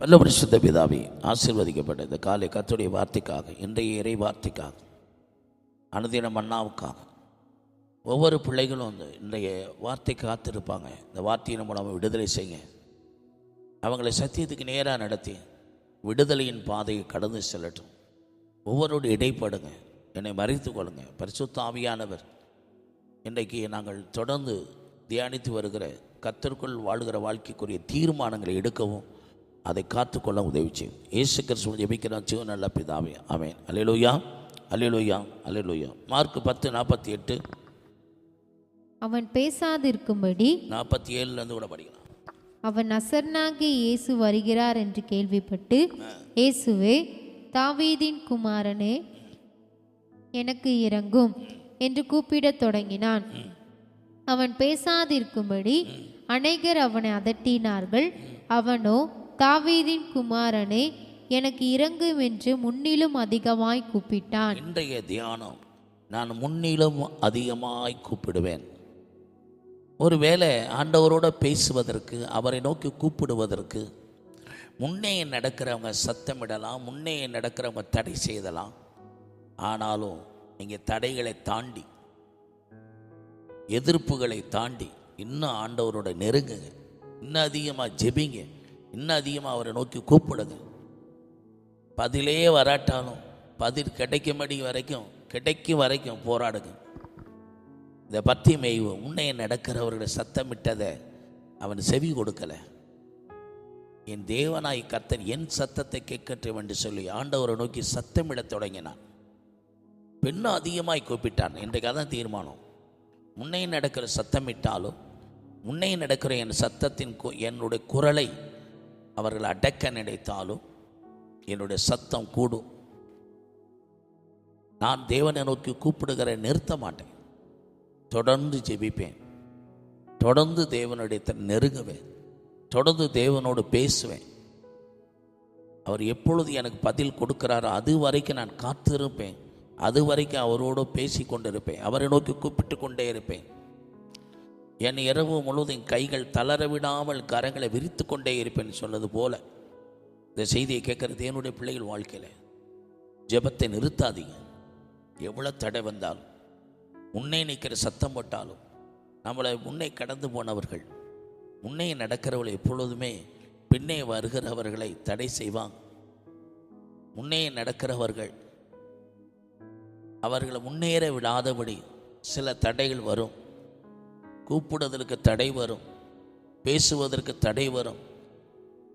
நல்ல பரிசுத்த பிதாவே ஆசீர்வதிக்கப்பட்ட இந்த காலை கத்துடைய வார்த்தைக்காக இன்றைய இறை வார்த்தைக்காக அனுதின மன்னாவுக்காக ஒவ்வொரு பிள்ளைகளும் வந்து இன்றைய வார்த்தை காத்திருப்பாங்க. இந்த வார்த்தையின் மூலம் விடுதலை செய்யுங்க அவங்களை சத்தியத்துக்கு நேராக நடத்தி விடுதலையின் பாதையை கடந்து செல்லட்டும். ஒவ்வொருடைய இடைப்படுங்க. என்னை மறைத்து கொள்ளுங்க. பரிசுத்தாவியானவர் இன்றைக்கு நாங்கள் தொடர்ந்து தியானித்து வருகிற கத்தருக்குள் வாழுகிற வாழ்க்கைக்குரிய தீர்மானங்களை எடுக்கவும் அதை காத்துக்கொள்ள உதவி செய்யும். இயேசு கிறிஸ்துவ ஜெபிக்கிறான் சிவ நல்ல பிதாவே. ஆமென். அல்லேலூயா. அல்லேலூயா. அல்லேலூயா. மார்க் பத்து நாற்பத்தி எட்டு. அவன் பேசாதிருக்கும்படி நாற்பத்தி ஏழுலேருந்து கூட படிக்கலாம். அவன் நசர்னாகி இயேசு வருகிறார் என்று கேள்விப்பட்டு இயேசுவே தாவீதின் குமாரனே எனக்கு இறங்கும் என்று கூப்பிடத் தொடங்கினான். அவன் பேசாதிருக்கும்படி அநேகர் அவனை அதட்டினார்கள். அவனோ தாவீதின் குமாரனே எனக்கு இறங்கும் என்று முன்னிலும் அதிகமாய் கூப்பிட்டான். இன்றைய தியானம் நான் முன்னிலும் அதிகமாய் கூப்பிடுவேன். ஒருவேளை ஆண்டவரோட பேசுவதற்கு அவரை நோக்கி கூப்பிடுவதற்கு முன்னே நடக்கிறவங்க சத்தமிடலாம் முன்னே நடக்கிறவங்க தடை செய்தலாம். ஆனாலும் நீங்கள் தடைகளை தாண்டி எதிர்ப்புகளை தாண்டி இன்னும் ஆண்டவரோட நெருங்குங்க இன்னும் அதிகமாக ஜெபிங்க. இன்னும் அதிகமாக அவரை நோக்கி கூப்பிடுது. பதிலே வராட்டாலும் பதில் கிடைக்கும்படி வரைக்கும் கிடைக்கும் வரைக்கும் போராடுங்க இந்த பத்தி மேய்வு உன்னைய நடக்கிறவர்களை சத்தமிட்டதை அவன் செவி கொடுக்கலை. என் தேவனாய் கர்த்தர் என் சத்தத்தை கேட்கட்டும் என்று சொல்லி ஆண்டவரை நோக்கி சத்தமிடத் தொடங்கினான். பெண்ணும் அதிகமாய் கூப்பிட்டான். இன்றைக்கு அதான் தீர்மானம். முன்னையும் நடக்கிற சத்தமிட்டாலும் முன்னையும் நடக்கிற என் சத்தத்தின் கு- என்னுடைய குரலை அவர்கள் அடக்க நினைத்தாலும் என்னுடைய சத்தம் கூடும். நான் தேவனை நோக்கி கூப்பிடுகிற நிறுத்த மாட்டேன். தொடர்ந்து ஜெபிப்பேன். தொடர்ந்து தேவனுடைய நெருங்குவேன். தொடர்ந்து தேவனோடு பேசுவேன். அவர் எப்பொழுது எனக்கு பதில் கொடுக்கிறாரோ அது வரைக்கும் நான் காத்திருப்பேன். அது வரைக்கும் அவரோடு பேசி கொண்டிருப்பேன் அவரை நோக்கி கூப்பிட்டு கொண்டே இருப்பேன். என் இரவு முழுவதும் கைகள் தளர விடாமல் கரங்களை விரித்து கொண்டே இருப்பேன் சொன்னது போல. இந்த செய்தியை கேட்குறது என்னுடைய பிள்ளைகள் வாழ்க்கையில். ஜெபத்தை நிறுத்தாதீங்க. எவ்வளோ தடை வந்தாலும் முன்னே நிற்கிற சத்தம் போட்டாலும் நம்மளை முன்னே கடந்து போனவர்கள் முன்னே நடக்கிறவர்கள் எப்பொழுதுமே பின்னே வருகிறவர்களை தடை செய்வாங்க. முன்னே நடக்கிறவர்கள் அவர்களை முன்னேற விடாதபடி சில தடைகள் வரும். கூப்பிடுவதற்கு தடை வரும். பேசுவதற்கு தடை வரும்.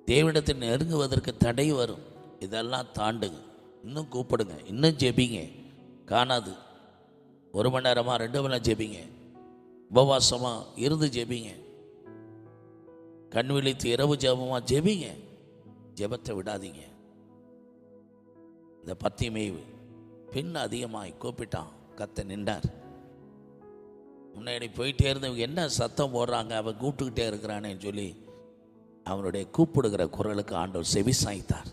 தேவனிடத்தில் நெருங்குவதற்கு தடை வரும். இதெல்லாம் தாண்டுங்க. இன்னும் கூப்பிடுங்க. இன்னும் ஜெபிங்க. காணாது. ஒரு மணி நேரமாக ரெண்டு மணி நேரம் ஜெபிங்க. உபவாசமாக இருந்து ஜெபிங்க. கண் விழித்து இரவு ஜெபமாக ஜெபிங்க. ஜெபத்தை விடாதீங்க. இந்த பத்தி பின் அதிகமாய் கூப்பிட்டான். கத்த நின்றார். முன்னாடி போயிட்டே இருந்தவங்க என்ன சத்தம் போடுறாங்க? அவன் கூப்பிட்டுக்கிட்டே இருக்கிறானேன்னு சொல்லி அவனுடைய கூப்பிடுகிற குரலுக்கு ஆண்டவர் செவி சாய்த்தார்.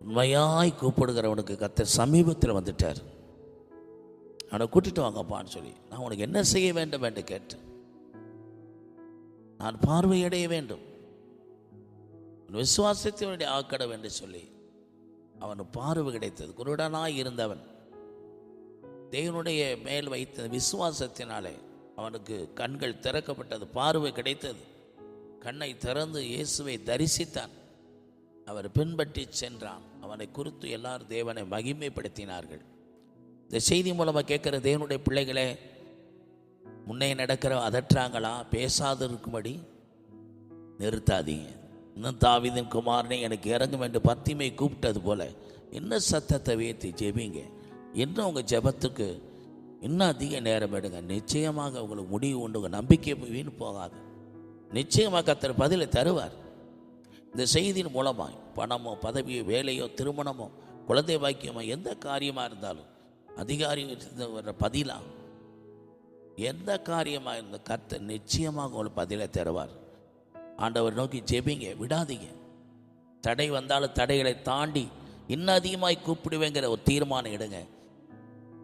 உண்மையாய் கூப்பிடுகிறவனுக்கு கத்த சமீபத்தில் வந்துட்டார். அவனை கூட்டிட்டு வாங்கப்பான்னு சொல்லி நான் உனக்கு என்ன செய்ய வேண்டும் என்று கேட்டேன். நான் பார்வையடைய வேண்டும். விசுவாசத்தினுடைய ஆக்கடம் என்று சொல்லி அவன் பார்வை கிடைத்தது. குருடனாய் இருந்தவன். தேவனுடைய மேல் வைத்த விசுவாசத்தினாலே அவனுக்கு கண்கள் திறக்கப்பட்டது பார்வை கிடைத்தது. கண்ணை திறந்து இயேசுவை தரிசித்தான். அவர் பின்பற்றி சென்றான். அவனை குறித்து எல்லாரும் தேவனை மகிமைப்படுத்தினார்கள். இந்த செய்தி மூலமாக கேட்குற தேவனுடைய பிள்ளைகளே முன்னே நடக்கிற அதற்றாங்களா? பேசாது இருக்கும்படி நிறுத்தாதீங்க. இன்னும் தாவிதின் குமாரனை எனக்கு இறங்கும் என்று பத்திமை கூப்பிட்டது போல என்ன சத்தத்தை வீர்த்தி ஜெபிங்க? இன்னும் உங்கள் ஜெபத்துக்கு இன்னும் அதிக நேரம் எடுங்க. நிச்சயமாக உங்களுக்கு முடிவு உண்டு. உங்கள் நம்பிக்கை வீண் போகாது. நிச்சயமாக கத்தர் பதிலை தருவார். இந்த செய்தியின் மூலமாக பணமோ பதவியோ வேலையோ திருமணமோ குழந்தை பாக்கியமோ எந்த காரியமாக இருந்தாலும் அதிகாரி வர பதிலாக எந்த காரியமாக இருந்த கர்த்தர் நிச்சயமாக உங்களுக்கு பதிலை தருவார். ஆண்டவர் நோக்கி ஜெபிங்க விடாதீங்க. தடை வந்தாலும் தடைகளை தாண்டி இன்னும் அதிகமாக கூப்பிடுவேங்கிற ஒரு தீர்மானம் எடுங்க.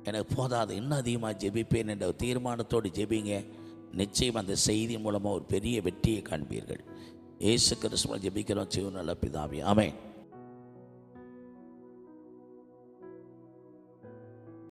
எனக்கு போதாது இன்னும் அதிகமாக ஜெபிப்பேன் என்ற ஒரு தீர்மானத்தோடு ஜெபிங்க. நிச்சயம் அந்த செய்தி மூலமாக ஒரு பெரிய வெற்றியை காண்பீர்கள். ஏசு கிறிஸ்துவ ஜெபிக்கிறோம். சிவன் நல்ல பிதாவி. ஆமென்.